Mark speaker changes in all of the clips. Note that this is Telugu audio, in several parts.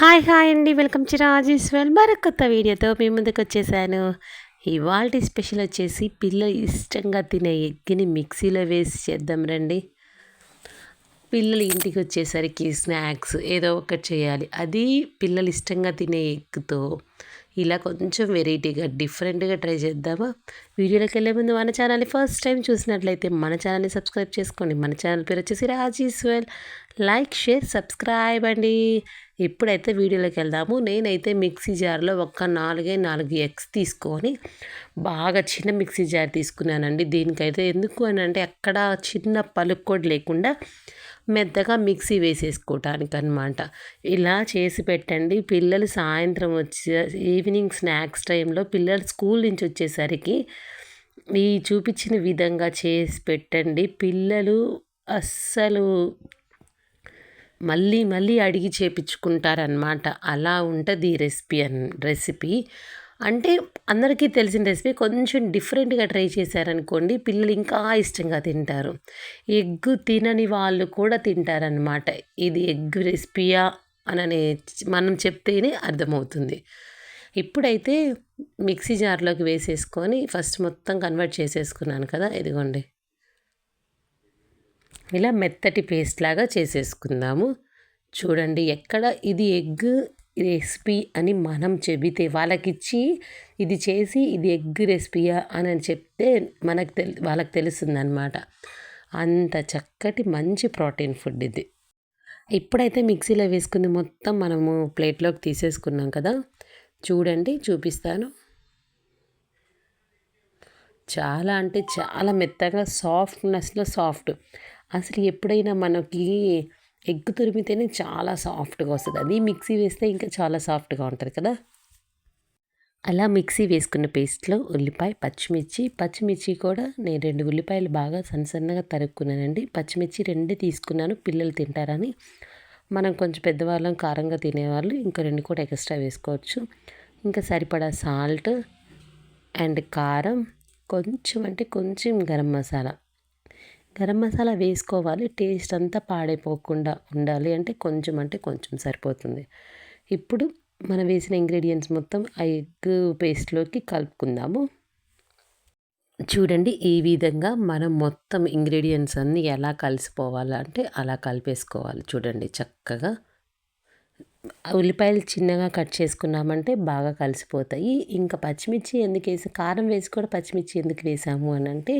Speaker 1: హాయ్ హాయ్ అండి వెల్కమ్ టు వెల్. మరొక కొత్త వీడియోతో మీ ముందుకు వచ్చేసాను. ఇవాళ స్పెషల్ వచ్చేసి పిల్లలు ఇష్టంగా తినే ఎగ్గిని మిక్సీలో వేసి చేద్దాం రండి. పిల్లలు ఇంటికి వచ్చేసరికి స్నాక్స్ ఏదో ఒకటి చేయాలి. అది పిల్లలు ఇష్టంగా తినే ఎగ్తో ఇలా కొంచెం వెరైటీగా డిఫరెంట్గా ట్రై చేద్దామా? వీడియోలోకి వెళ్ళే ముందు మన ఛానల్ని ఫస్ట్ టైం చూసినట్లయితే మన ఛానల్ని సబ్స్క్రైబ్ చేసుకోండి. మన ఛానల్ పేరు వచ్చేసి రాజీస్వెల్ లైక్ షేర్ సబ్స్క్రైబ్ అండి. ఇప్పుడైతే వీడియోలోకి వెళ్దాము. నేనైతే మిక్సీ జార్లో ఒక్క నాలుగే నాలుగు ఎగ్స్ తీసుకొని బాగా చిన్న మిక్సీ జార్ తీసుకున్నానండి. దీనికైతే ఎందుకు అని అంటే అక్కడ చిన్న పలుకు లేకుండా మెత్తగా మిక్సీ వేసేసుకోవటానికి అనమాట ఇలా చేసి పెట్టండి. పిల్లలు సాయంత్రం వచ్చే ఈవినింగ్ స్నాక్స్ టైంలో పిల్లలు స్కూల్ నుంచి వచ్చేసరికి ఈ చూపించిన విధంగా చేసి పెట్టండి. పిల్లలు అస్సలు మళ్ళీ మళ్ళీ అడిగి చేపించుకుంటారనమాట అలా ఉంటుంది ఈ రెసిపీ అన్ రెసిపీ. అంటే అందరికీ తెలిసిన రెసిపీ కొంచెం డిఫరెంట్గా ట్రై చేశారనుకోండి పిల్లలు ఇంకా ఇష్టంగా తింటారు. ఎగ్ తినని వాళ్ళు కూడా తింటారనమాట ఇది ఎగ్ రెసిపీయా అని మనం చెప్తేనే అర్థమవుతుంది. ఇప్పుడైతే మిక్సీ జార్లోకి వేసేసుకొని ఫస్ట్ మొత్తం కన్వర్ట్ చేసేసుకున్నాను కదా ఇదిగోండి. ఇలా మెత్తటి పేస్ట్ లాగా చేసేసుకుందాము. చూడండి ఎక్కడ ఇది ఎగ్ రెసిపీ అని మనం చెబితే వాళ్ళకిచ్చి ఇది చేసి ఇది ఎగ్ రెసిపీయా అని చెప్తే మనకు తెలి వాళ్ళకి తెలుస్తుందన్నమాట. అంత చక్కటి మంచి ప్రోటీన్ ఫుడ్ ఇది. ఇప్పుడైతే మిక్సీలో వేసుకుంది మొత్తం మనము ప్లేట్లోకి తీసేసుకున్నాం కదా. చూడండి చూపిస్తాను. చాలా అంటే చాలా మెత్తగా సాఫ్ట్నెస్లో సాఫ్ట్ అసలు ఎప్పుడైనా మనకి ఎగ్ తురిమితేనే చాలా సాఫ్ట్గా వస్తుంది. అది మిక్సీ వేస్తే ఇంకా చాలా సాఫ్ట్గా ఉంటుంది కదా? అలా మిక్సీ వేసుకున్న పేస్ట్లో ఉల్లిపాయ పచ్చిమిర్చి. పచ్చిమిర్చి కూడా నేను రెండు ఉల్లిపాయలు బాగా సన్న సన్నగా తరుక్కున్నానండి. పచ్చిమిర్చి రెండే తీసుకున్నాను. పిల్లలు తింటారని. మనం కొంచెం పెద్దవాళ్ళం కారంగా తినేవాళ్ళు ఇంకా రెండు కూడా ఎక్స్ట్రా వేసుకోవచ్చు. ఇంకా సరిపడా సాల్ట్ అండ్ కారం. కొంచెం అంటే కొంచెం గరం మసాలా. గరం మసాలా వేసుకోవాలి. టేస్ట్ అంతా పాడైపోకుండా ఉండాలి. అంటే కొంచెం అంటే కొంచెం సరిపోతుంది. ఇప్పుడు మనం వేసిన ఇంగ్రీడియంట్స్ మొత్తం ఆ ఎగ్ పేస్ట్లోకి కలుపుకుందాము. చూడండి ఈ విధంగా మనం మొత్తం ఇంగ్రీడియంట్స్ అన్నీ ఎలా కలిసిపోవాలంటే అలా కలిపేసుకోవాలి. చూడండి చక్కగా. ఉల్లిపాయలు చిన్నగా కట్ చేసుకున్నామంటే బాగా కలిసిపోతాయి. ఇంకా పచ్చిమిర్చి ఎందుకు వేసి? కారం వేసి కూడా పచ్చిమిర్చి ఎందుకు వేసాము అని అంటే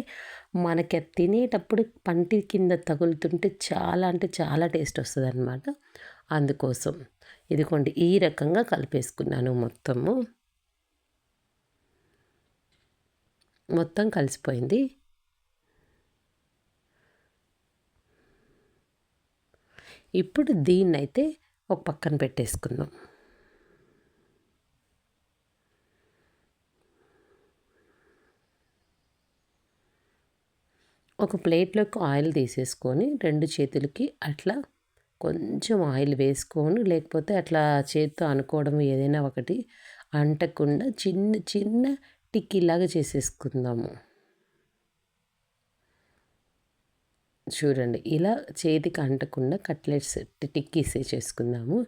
Speaker 1: మనకి తినేటప్పుడు పంటి కింద తగులుతుంటే చాలా అంటే చాలా టేస్ట్ వస్తుంది అనమాట అందుకోసం ఇదిగోండి ఈ రకంగా కలిపేసుకున్నాను మొత్తము. మొత్తం కలిసిపోయింది. ఇప్పుడు దీన్నైతే ఒక పక్కన పెట్టేసుకుందాం. ఒక ప్లేట్లోకి ఆయిల్ తీసేసుకొని రెండు చేతులకి అట్లా కొంచెం ఆయిల్ వేసుకొని లేకపోతే అట్లా చేతితో అనుకోవడం ఏదైనా ఒకటి అంటకుండా చిన్న చిన్న టిక్కీలాగా చేసేసుకుందాము. చూడండి ఇలా చేతికి అంటకుండా కట్లెట్స్ టిక్కీస్ చేసుకుందాము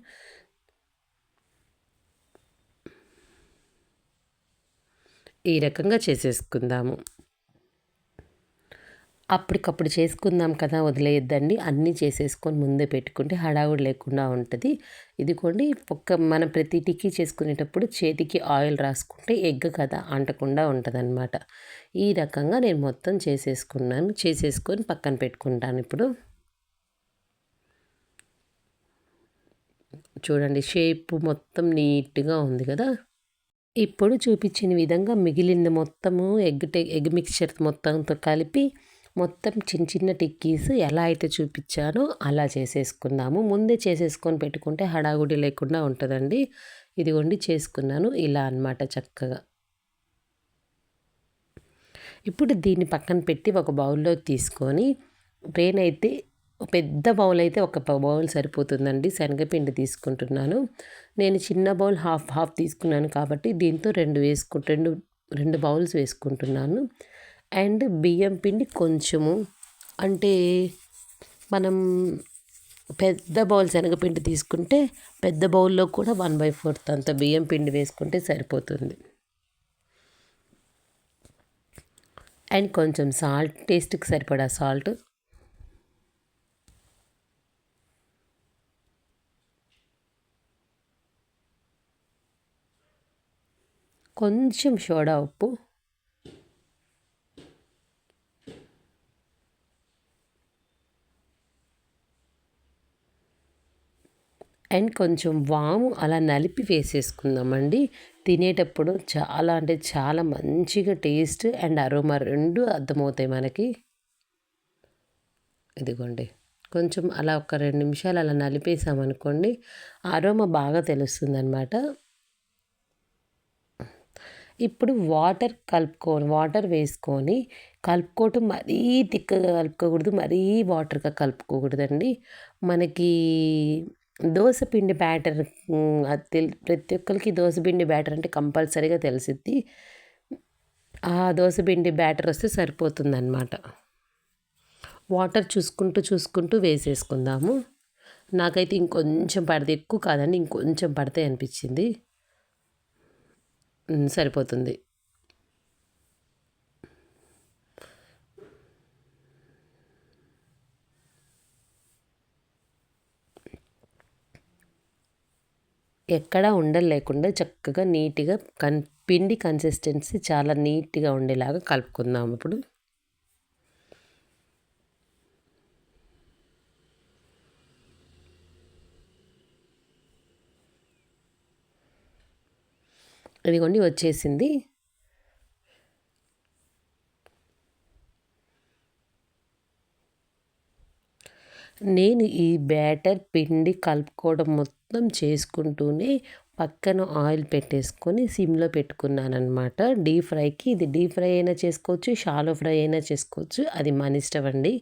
Speaker 1: ఈ రకంగా చేసేసుకుందాము. అప్పటికప్పుడు చేసుకుందాం కదా వదిలేయద్దండి. అన్నీ చేసేసుకొని ముందే పెట్టుకుంటే హడావుడి లేకుండా ఉంటుంది. ఇదిగోండి ఒక్క మనం ప్రతి టిక్కీ చేసుకునేటప్పుడు చేతికి ఆయిల్ రాసుకుంటే ఎగ్ కదా అంటకుండా ఉంటుంది ఈ రకంగా నేను మొత్తం చేసేసుకున్నాను. చేసేసుకొని పక్కన పెట్టుకుంటాను ఇప్పుడు. చూడండి షేప్ మొత్తం నీట్గా ఉంది కదా. ఇప్పుడు చూపించిన విధంగా మిగిలింది మొత్తము ఎగ్ ఎగ్ మిక్చర్ మొత్తంతో కలిపి మొత్తం చిన్న చిన్న టిక్కీస్ ఎలా అయితే చూపించానో అలా చేసేసుకుందాము. ముందే చేసేసుకొని పెట్టుకుంటే హడాగుడి లేకుండా ఉంటుందండి. ఇదిగోండి చేసుకున్నాను. ఇలా అనమాట చక్కగా. ఇప్పుడు దీన్ని పక్కన పెట్టి ఒక బౌల్లో తీసుకొని అయితే పెద్ద బౌల్ అయితే ఒక బౌల్ సరిపోతుందండి. శనగపిండి తీసుకుంటున్నాను. నేను చిన్న బౌల్ హాఫ్ హాఫ్ తీసుకున్నాను కాబట్టి దీంతో రెండు వేసుకు రెండు రెండు బౌల్స్ వేసుకుంటున్నాను. అండ్ బియ్యం పిండి కొంచెము. అంటే మనం పెద్ద బౌల్ శనగపిండి తీసుకుంటే పెద్ద బౌల్లో కూడా వన్ బై ఫోర్త్ అంత బియ్యం పిండి వేసుకుంటే సరిపోతుంది. అండ్ కొంచెం సాల్ట్ టేస్ట్కి సరిపడా సాల్ట్. కొంచెం సోడా ఉప్పు. అండ్ కొంచెం వాము అలా నలిపి వేసేసుకుందామండి. తినేటప్పుడు చాలా అంటే చాలా మంచిగా టేస్ట్ అండ్ అరోమా రెండు అర్థమవుతాయి మనకి. ఇదిగోండి. కొంచెం అలా ఒక రెండు నిమిషాలు అలా నలిపేసామనుకోండి అరోమా బాగా తెలుస్తుంది అనమాట ఇప్పుడు వాటర్ కలుపుకో వాటర్ వేసుకొని కలుపుకోవటం మరీ తిక్కగా కలుపుకోకూడదు మరీ వాటర్గా కలుపుకోకూడదండి. మనకి దోశ పిండి బ్యాటర్ అది ప్రతి ఒక్కరికి దోసపిండి బ్యాటర్ అంటే కంపల్సరీగా తెలిసిద్ది. ఆ దోసపిండి బ్యాటర్ వస్తే సరిపోతుంది అనమాట వాటర్ చూసుకుంటూ చూసుకుంటూ వేసేసుకుందాము. నాకైతే ఇంకొంచెం పడితే ఎక్కువ కాదండి ఇంకొంచెం పడితే అనిపించింది. సరిపోతుంది. ఎక్కడా ఉండలు లేకుండా చక్కగా నీట్గా కన్ పిండి కన్సిస్టెన్సీ చాలా నీట్గా ఉండేలాగా కలుపుకుందాం ఇప్పుడు. ఇదిగోండి వచ్చేసింది. నేను ఈ బ్యాటర్ పిండి కలుపుకోవడం మొత్తం చేసుకుంటూనే పక్కన ఆయిల్ పెట్టేసుకొని సిమ్లో పెట్టుకున్నాను అనమాట డీప్ ఫ్రైకి ఇది డీప్ ఫ్రై అయినా చేసుకోవచ్చు షాలో ఫ్రై అయినా చేసుకోవచ్చు. అది మన ఇష్టం అండి.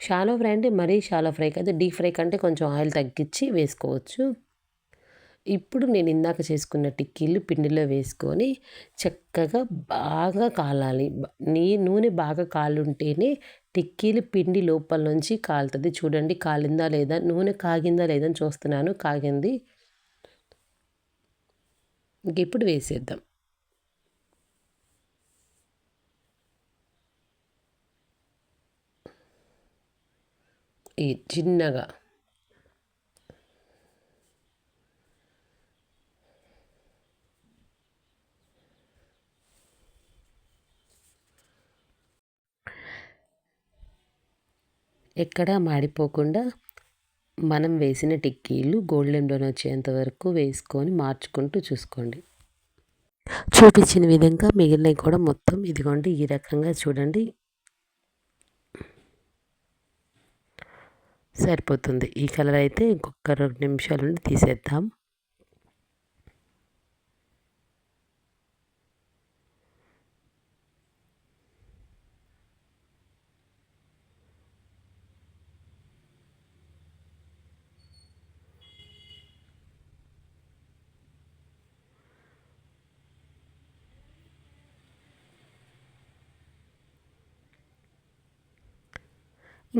Speaker 1: షాలో ఫ్రై అంటే మరీ షాలో ఫ్రై కాదు డీప్ ఫ్రై కంటే కొంచెం ఆయిల్ తగ్గించి వేసుకోవచ్చు. ఇప్పుడు నేను ఇందాక చేసుకున్న టిక్కీలు పిండిలో వేసుకొని చక్కగా బాగా కాలాలి. నీ నూనె బాగా కాలుంటేనే టిక్కీలు పిండి లోపల నుంచి కాలుతుంది. చూడండి కాలిందా లేదా? నూనె కాగిందా లేదా అని చూస్తున్నాను. కాగింది. ఇంక ఇప్పుడు వేసేద్దాం. ఈ చిన్నగా ఎక్కడా మాడిపోకుండా మనం వేసిన టిక్కీలు గోల్డెన్ బ్రౌన్ వచ్చేంత వరకు వేసుకొని మార్చుకుంటూ చూసుకోండి. చూపించిన విధంగా మిగిలినవి కూడా మొత్తం ఇదిగోండి ఈ రకంగా చూడండి. సరిపోతుంది. ఈ కలర్ అయితే ఇంకొక రెండు నిమిషాలు తీసేద్దాం.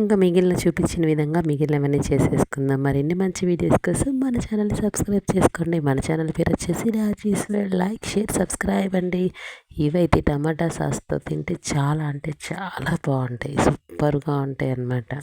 Speaker 1: ఇంకా మిగిలిన చూపించిన విధంగా మిగిలినవన్నీ చేసేసుకుందాం. మరిన్ని మంచి వీడియోస్ కోసం మన ఛానల్ని సబ్స్క్రైబ్ చేసుకోండి. మన ఛానల్ పేరు వచ్చేసి రాజీస్ లైక్ షేర్ సబ్స్క్రైబ్ అండి. ఇవైతే టమాటా సాస్తో తింటే చాలా అంటే చాలా బాగుంటాయి. సూపర్గా ఉంటాయి అన్నమాట